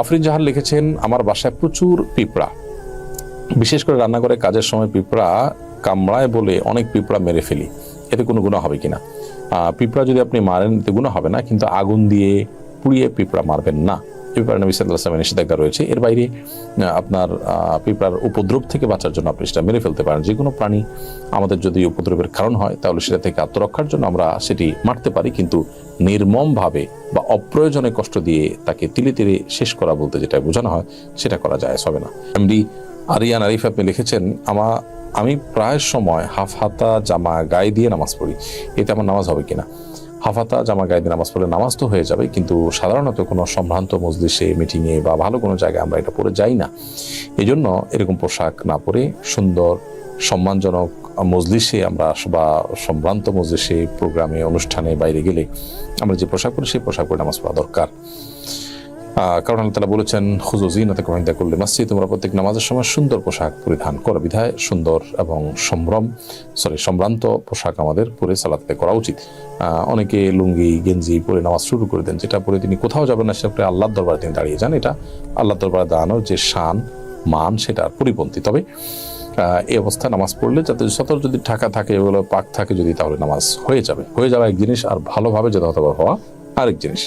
আফরিন জাহান লিখেছেন, আমার বাসায় প্রচুর পিঁপড়া। বিশেষ করে রান্নাঘরে কাজের সময় পিঁপড়া কামড়ায় বলে অনেক পিঁপড়া মেরে ফেলি। এতে কোনো গুণা হবে কিনা? পিঁপড়া যদি আপনি মারেন, এতে গুণা হবে না, কিন্তু আগুন দিয়ে পুড়িয়ে পিঁপড়া মারবেন না। পিঁপড়া নবী সাল্লাহ আসলামের নিষেধাজ্ঞা রয়েছে। এর বাইরে আপনার পিঁপড়ার উপদ্রব থেকে বাঁচার জন্য আপনি সেটা মেরে ফেলতে পারেন। যে কোনো প্রাণী আমাদের যদি উপদ্রবের কারণ হয়, তাহলে সেটা থেকে আত্মরক্ষার জন্য আমরা সেটি মারতে পারি, কিন্তু নির্মমভাবে বা অপ্রয়োজনে কষ্ট দিয়ে তাকে তিলে তিলে শেষ করা বলতে যেটা বোঝানো হয়, সেটা করা যায়, হবে না। এমডি আরিয়ান আরিফ আপনি লিখেছেন, আমা, আমি প্রায় সময় হাফ হাতা জামা গায়ে দিয়ে নামাজ পড়ি। এতে আমার নামাজ হবে কিনা? হাফ হাতা জামা গায়ে নামাজ পড়লে নামাজ তো হয়ে যাবে, কিন্তু সাধারণত কোনো সম্ভ্রান্ত মজলিসে মিটিংয়ে বা ভালো কোনো জায়গায় আমরা এটা পরে যাই না। এই জন্য এরকম পোশাক না পরে সুন্দর, সম্মানজনক মজলিসে আমরা বা সম্ভ্রান্ত মজলিসে প্রোগ্রামে অনুষ্ঠানে বাইরে গেলে আমরা যে পোশাক পরি, সেই পোশাক পরে নামাজ পড়া দরকার। কারণ আল্লাহ তালা বলেছেন, হুজু জিনাতে কহিন্দা করলে মসজিদ তোমরা প্রত্যেক নামাজের সময় সুন্দর পোশাক পরিধান করো। বিধায় সুন্দর এবং সম্ভ্রম সরি সম্ভ্রান্ত পোশাক আমাদের পরে সালাতে করা উচিত। অনেকে লুঙ্গি, গেঞ্জি পরে নামাজ শুরু করে দেন, যেটা পরে তিনি কোথাও যাবেন না, সেটা পরে আল্লাহর দরবারে তিনি দাঁড়িয়ে যান। এটা আল্লাহর দরবারে দাঁড়ানোর যে শান, মান সেটার পরিপন্থী। তবে এই অবস্থায় নামাজ পড়লে যাতে সতর যদি ঢাকা থাকে, এগুলো পাক থাকে, যদি তাহলে নামাজ হয়ে যাবে। হয়ে যাওয়া এক জিনিস, আর ভালোভাবে হতে হওয়া আরেক জিনিস।